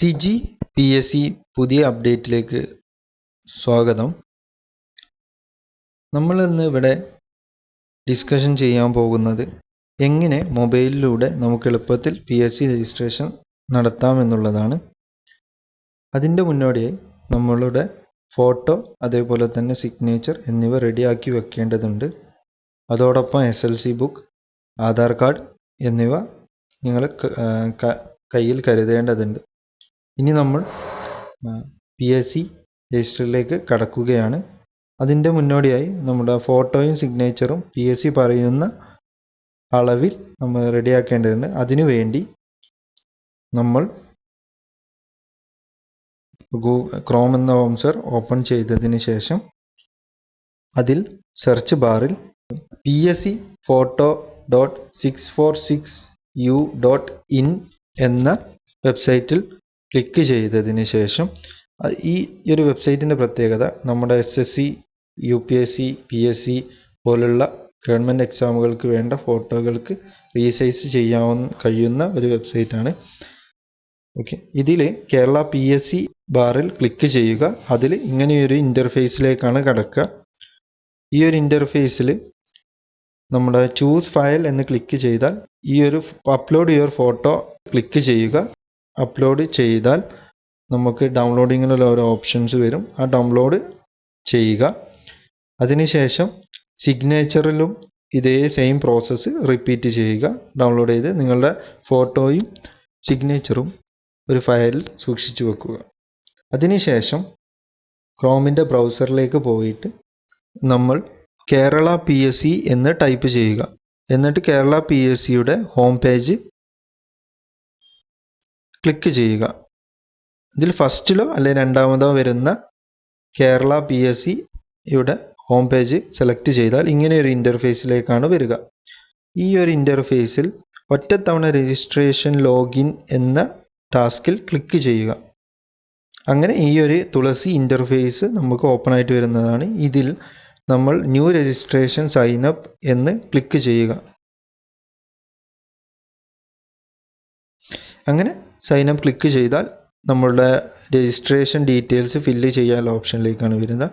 C G P S C പുതിയ അപ്ഡേറ്റിലേക്ക് സ്വാഗതം. നമ്മൾ ഇന്ന് ഇവിടെ ഡിസ്കഷൻ ചെയ്യാൻ പോകുന്നത് എങ്ങനെ മൊബൈലിലൂടെ നമുക്ക് എളുപ്പത്തിൽ പി എസ് സി രജിസ്ട്രേഷൻ നടത്താമെന്നുള്ളതാണ് അതിന്റെ മുന്നോടിയായി നമ്മളുടെ ഫോട്ടോ അതേപോലെ തന്നെ സിഗ്നേച്ചർ എന്നിവ റെഡിയാക്കി വെക്കേണ്ടതുണ്ട്. അതോടൊപ്പം S L C book Aadhaar card എന്നിവ നിങ്ങൾ കയ്യിൽ കരുതേണ്ടതുണ്ട്. ഇനി നമ്മൾ പി എസ് സി രജിസ്റ്ററിലേക്ക് കടക്കുകയാണ്. അതിന്റെ മുന്നോടിയായി നമ്മുടെ ഫോട്ടോയും സിഗ്നേച്ചറും പി എസ് സി പറയുന്ന അളവിൽ നമ്മൾ റെഡിയാക്കേണ്ടതുണ്ട്. അതിനു വേണ്ടി നമ്മൾ ക്രോം എന്ന ഓംസർ ഓപ്പൺ ചെയ്തതിന് ശേഷം അതിൽ സെർച്ച് ബാറിൽ P S C photo dot six four six U dot in എന്ന വെബ്സൈറ്റിൽ ക്ലിക്ക് ചെയ്തതിന് ശേഷം ഈ ഒരു വെബ്സൈറ്റിന്റെ പ്രത്യേകത നമ്മുടെ S S C U P S C P S C പോലുള്ള ഗവൺമെന്റ് എക്സാമുകൾക്ക് വേണ്ട ഫോട്ടോകൾക്ക് റീസൈസ് ചെയ്യാവുന്ന കഴിയുന്ന ഒരു വെബ്സൈറ്റാണ്. ഓക്കെ. ഇതിൽ കേരള പി എസ് സി ബാറിൽ ക്ലിക്ക് ചെയ്യുക. അതിൽ ഇങ്ങനെയൊരു ഇന്റർഫേസിലേക്കാണ് കടക്കുക. ഈ ഒരു ഇന്റർഫേസിൽ നമ്മുടെ ചൂസ് ഫയൽ എന്ന് ക്ലിക്ക് ചെയ്താൽ ഈ ഒരു അപ്ലോഡ് യുവർ ഫോട്ടോ ക്ലിക്ക് ചെയ്യുക. അപ്ലോഡ് ചെയ്താൽ നമുക്ക് ഡൗൺലോഡിങ്ങിനുള്ള ഓരോ ഓപ്ഷൻസ് വരും. ആ ഡൗൺലോഡ് ചെയ്യുക. അതിനുശേഷം സിഗ്നേച്ചറിലും ഇതേ സെയിം പ്രോസസ്സ് റിപ്പീറ്റ് ചെയ്യുക. ഡൗൺലോഡ് ചെയ്ത് നിങ്ങളുടെ ഫോട്ടോയും സിഗ്നേച്ചറും ഒരു ഫയലിൽ സൂക്ഷിച്ചു വെക്കുക. അതിനുശേഷം ക്രോമിന്റെ ബ്രൗസറിലേക്ക് പോയിട്ട് നമ്മൾ കേരള പി എസ് സി എന്ന് ടൈപ്പ് ചെയ്യുക. എന്നിട്ട് കേരള പി എസ് സിയുടെ ഹോം പേജ് ക്ലിക്ക് ചെയ്യുക. ഇതിൽ ഫസ്റ്റിലോ അല്ലെങ്കിൽ രണ്ടാമതോ വരുന്ന കേരള പി എസ് സിയുടെ ഹോം പേജ് സെലക്ട് ചെയ്താൽ ഇങ്ങനെ ഒരു ഇന്റർഫേസിലേക്കാണ് വരിക. ഈ ഒരു ഇന്റർഫേസിൽ ഒറ്റത്തവണ രജിസ്ട്രേഷൻ ലോഗിൻ എന്ന ടാസ്കിൽ ക്ലിക്ക് ചെയ്യുക. അങ്ങനെ ഈ ഒരു തുളസി ഇന്റർഫേസ് നമുക്ക് ഓപ്പൺ ആയിട്ട് വരുന്നതാണ്. ഇതിൽ നമ്മൾ ന്യൂ രജിസ്ട്രേഷൻ സൈൻ അപ്പ് എന്ന് ക്ലിക്ക് ചെയ്യുക. അങ്ങനെ സൈൻ അപ്പ് ക്ലിക്ക് ചെയ്താൽ നമ്മളുടെ രജിസ്ട്രേഷൻ ഡീറ്റെയിൽസ് ഫില്ല് ചെയ്യാനുള്ള ഓപ്ഷനിലേക്കാണ് വരുന്നത്.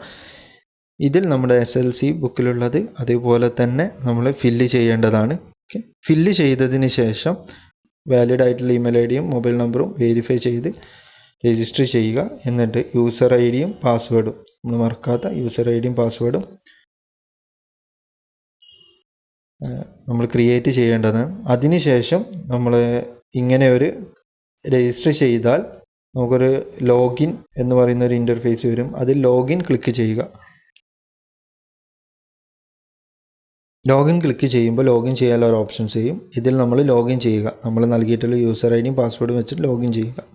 ഇതിൽ നമ്മുടെ എസ് എൽ സി ബുക്കിലുള്ളത്. അതേപോലെ തന്നെ നമ്മൾ ഫില്ല് ചെയ്യേണ്ടതാണ്. ഓക്കെ ഫില്ല് ചെയ്തതിന് ശേഷം വാലിഡ് ആയിട്ടുള്ള ഇമെയിൽ ഐ ഡിയും മൊബൈൽ നമ്പറും വെരിഫൈ ചെയ്ത് രജിസ്റ്റർ ചെയ്യുക. എന്നിട്ട് യൂസർ ഐ ഡിയും പാസ്വേഡും നമ്മൾ മറക്കാത്ത യൂസർ ഐ ഡിയും പാസ്വേഡും നമ്മൾ ക്രിയേറ്റ് ചെയ്യേണ്ടതാണ്. അതിനുശേഷം നമ്മൾ ഇങ്ങനെ ഒരു രജിസ്റ്റർ ചെയ്താൽ നമുക്കൊരു ലോഗിൻ എന്ന് പറയുന്ന ഒരു ഇന്റർഫേസ് വരും. അതിൽ ലോഗിൻ ക്ലിക്ക് ചെയ്യുക. ലോഗിൻ ക്ലിക്ക് ചെയ്യുമ്പോൾ ലോഗിൻ ചെയ്യാനുള്ള ഒരു ഓപ്ഷൻസ് ചെയ്യും. ഇതിൽ നമ്മൾ ലോഗിൻ ചെയ്യുക. നമ്മൾ നൽകിയിട്ടുള്ള യൂസർ ഐ ഡിയും പാസ്വേഡും വെച്ചിട്ട് ലോഗിൻ ചെയ്യുക.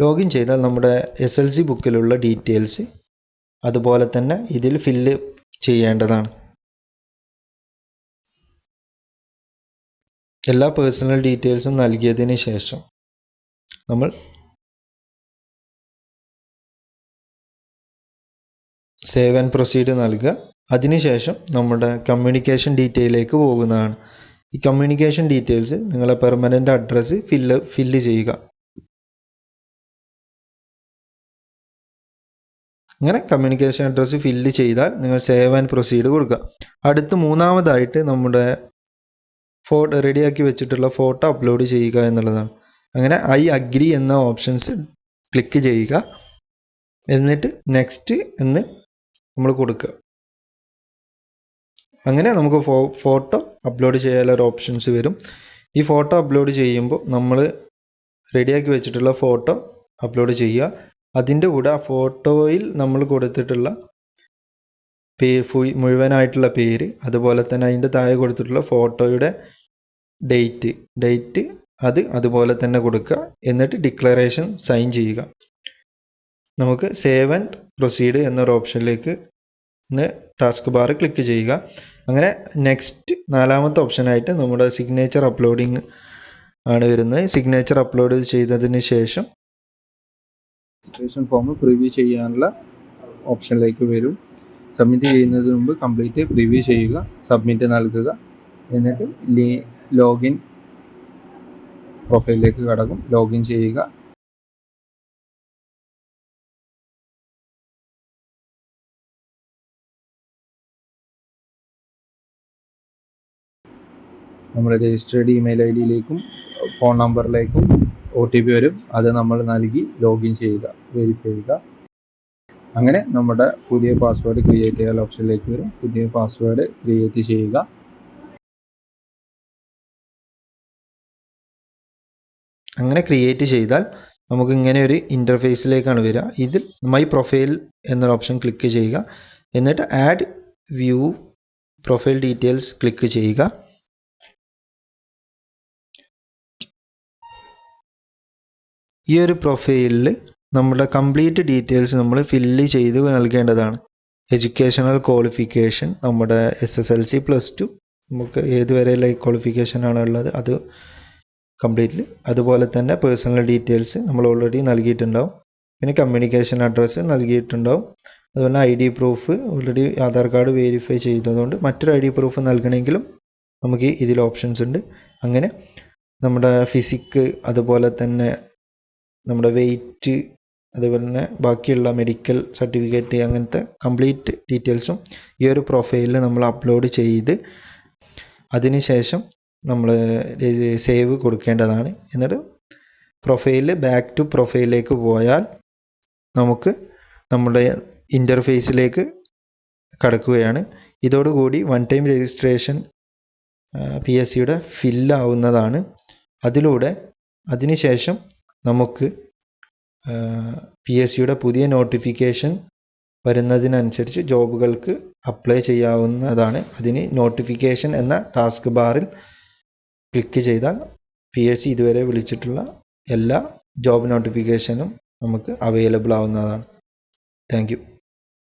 ലോഗിൻ ചെയ്താൽ നമ്മുടെ എസ് എൽ സി ബുക്കിലുള്ള ഡീറ്റെയിൽസ് അതുപോലെ തന്നെ ഇതിൽ ഫില്ല് ചെയ്യേണ്ടതാണ്. എല്ലാ പേഴ്സണൽ ഡീറ്റെയിൽസും നൽകിയതിന് ശേഷം നമ്മൾ സേവ് ആൻഡ് പ്രൊസീഡ് നൽകുക. അതിനുശേഷം നമ്മുടെ കമ്മ്യൂണിക്കേഷൻ ഡീറ്റെയിലേക്ക് പോകുന്നതാണ്. ഈ കമ്മ്യൂണിക്കേഷൻ ഡീറ്റെയിൽസ് നിങ്ങളെ പെർമനന്റ് അഡ്രസ്സ് ഫില്ല് ഫില്ല് ചെയ്യുക. അങ്ങനെ കമ്മ്യൂണിക്കേഷൻ അഡ്രസ്സ് ഫില്ല് ചെയ്താൽ നിങ്ങൾ സേവ് ആൻഡ് പ്രൊസീഡ് കൊടുക്കുക. അടുത്ത് മൂന്നാമതായിട്ട് നമ്മുടെ ഫോട്ടോ റെഡിയാക്കി വെച്ചിട്ടുള്ള ഫോട്ടോ അപ്ലോഡ് ചെയ്യുക എന്നുള്ളതാണ്. അങ്ങനെ ഐ അഗ്രി എന്ന ഓപ്ഷൻസ് ക്ലിക്ക് ചെയ്യുക. എന്നിട്ട് നെക്സ്റ്റ് എന്ന് നമ്മൾ കൊടുക്കുക. അങ്ങനെ നമുക്ക് ഫോട്ടോ അപ്ലോഡ് ചെയ്യാനുള്ള ഓപ്ഷൻസ് വരും. ഈ ഫോട്ടോ അപ്ലോഡ് ചെയ്യുമ്പോൾ നമ്മൾ റെഡിയാക്കി വെച്ചിട്ടുള്ള ഫോട്ടോ അപ്ലോഡ് ചെയ്യുക. അതിന്റെ കൂടെ ആ ഫോട്ടോയിൽ നമ്മൾ കൊടുത്തിട്ടുള്ള പേ മുഴുവനായിട്ടുള്ള പേര് അതുപോലെ തന്നെ അതിന്റെ താഴെ കൊടുത്തിട്ടുള്ള ഫോട്ടോയുടെ ഡേറ്റ് ഡേറ്റ് അത് അതുപോലെ തന്നെ കൊടുക്കുക. എന്നിട്ട് ഡിക്ലറേഷൻ സൈൻ ചെയ്യുക. നമുക്ക് സേവ് ആൻഡ് പ്രൊസീഡ് എന്നൊരു ഓപ്ഷനിലേക്ക് ടാസ്ക് ബാർ ക്ലിക്ക് ചെയ്യുക. അങ്ങനെ നെക്സ്റ്റ് നാലാമത്തെ ഓപ്ഷനായിട്ട് നമ്മുടെ സിഗ്നേച്ചർ അപ്ലോഡിങ് ആണ് വരുന്നത്. സിഗ്നേച്ചർ അപ്ലോഡ് ചെയ്തതിന് ശേഷം രജിസ്ട്രേഷൻ ഫോം പ്രിവ്യൂ ചെയ്യാനുള്ള ഓപ്ഷനിലേക്ക് വരും. സബ്മിറ്റ് ചെയ്യുന്നതിന് മുമ്പ് കംപ്ലീറ്റ് പ്രിവ്യൂ ചെയ്യുക. സബ്മിറ്റ് നൽകുക. എന്നിട്ട് ലോഗിൻ പ്രൊഫൈലിലേക്ക് കടക്കും. ലോഗിൻ ചെയ്യുക. നമ്മുടെ രജിസ്റ്റേഡ് ഇമെയിൽ ഐ ഡിയിലേക്കും ഫോൺ നമ്പറിലേക്കും ഒ ടി പി വരും. അത് നമ്മൾ നൽകി ലോഗിൻ ചെയ്യുക വെരിഫൈ ചെയ്യുക. അങ്ങനെ നമ്മുടെ പുതിയ പാസ്വേഡ് ക്രിയേറ്റ് ചെയ്യാൻ ഓപ്ഷനിലേക്ക് വരും. പുതിയ പാസ്വേഡ് ക്രിയേറ്റ് ചെയ്യുക. അങ്ങനെ ക്രിയേറ്റ് ചെയ്താൽ നമുക്ക് ഇങ്ങനെ ഒരു ഇന്റർഫേസിലേക്കാണ് വരിക. ഇതിൽ മൈ പ്രൊഫൈൽ എന്നൊരു ഓപ്ഷൻ ക്ലിക്ക് ചെയ്യുക. എന്നിട്ട് add view profile details click ചെയ്യുക. ഈ ഒരു പ്രൊഫൈലിൽ നമ്മുടെ കംപ്ലീറ്റ് ഡീറ്റെയിൽസ് നമ്മൾ ഫില്ല് ചെയ്ത് നൽകേണ്ടതാണ്. എഡ്യൂക്കേഷണൽ ക്വാളിഫിക്കേഷൻ നമ്മുടെ S S L C plus two നമുക്ക് ഏതുവരെയുള്ള ക്വാളിഫിക്കേഷൻ ആണ് ഉള്ളത് അത് കംപ്ലീറ്റ്ലി. അതുപോലെ തന്നെ പേഴ്സണൽ ഡീറ്റെയിൽസ് നമ്മൾ ഓൾറെഡി നൽകിയിട്ടുണ്ടാവും. പിന്നെ കമ്മ്യൂണിക്കേഷൻ അഡ്രസ്സ് നൽകിയിട്ടുണ്ടാവും. അതുപോലെ I D proof already Aadhaar card verify ചെയ്തതുകൊണ്ട് മറ്റൊരു ഐ ഡി പ്രൂഫ് നൽകണമെങ്കിലും നമുക്ക് ഇതിൽ ഓപ്ഷൻസ് ഉണ്ട്. അങ്ങനെ നമ്മുടെ ഫിസിക്ക് അതുപോലെ തന്നെ നമ്മുടെ വെയിറ്റ് അതുപോലെ തന്നെ ബാക്കിയുള്ള മെഡിക്കൽ സർട്ടിഫിക്കറ്റ് അങ്ങനത്തെ കംപ്ലീറ്റ് ഡീറ്റെയിൽസും ഈ ഒരു പ്രൊഫൈലിൽ നമ്മൾ അപ്ലോഡ് ചെയ്ത് അതിനുശേഷം നമ്മൾ സേവ് കൊടുക്കേണ്ടതാണ്. എന്നിട്ട് പ്രൊഫൈൽ ബാക്ക് ടു പ്രൊഫൈലിലേക്ക് പോയാൽ നമുക്ക് നമ്മുടെ ഇന്റർഫേസിലേക്ക് കടക്കുകയാണ്. ഇതോടുകൂടി one time registration P S സിയുടെ ഫില്ലാവുന്നതാണ് അതിലൂടെ അതിനുശേഷം നമുക്ക് പി എസ് സിയുടെ പുതിയ നോട്ടിഫിക്കേഷൻ വരുന്നതിനനുസരിച്ച് ജോബുകൾക്ക് അപ്ലൈ ചെയ്യാവുന്നതാണ്. അതിന് നോട്ടിഫിക്കേഷൻ എന്ന ടാസ്ക് ബാറിൽ ക്ലിക്ക് ചെയ്താൽ പി എസ് ഇതുവരെ വിളിച്ചിട്ടുള്ള എല്ലാ ജോബ് നോട്ടിഫിക്കേഷനും നമുക്ക് അവൈലബിൾ ആവുന്നതാണ്. താങ്ക്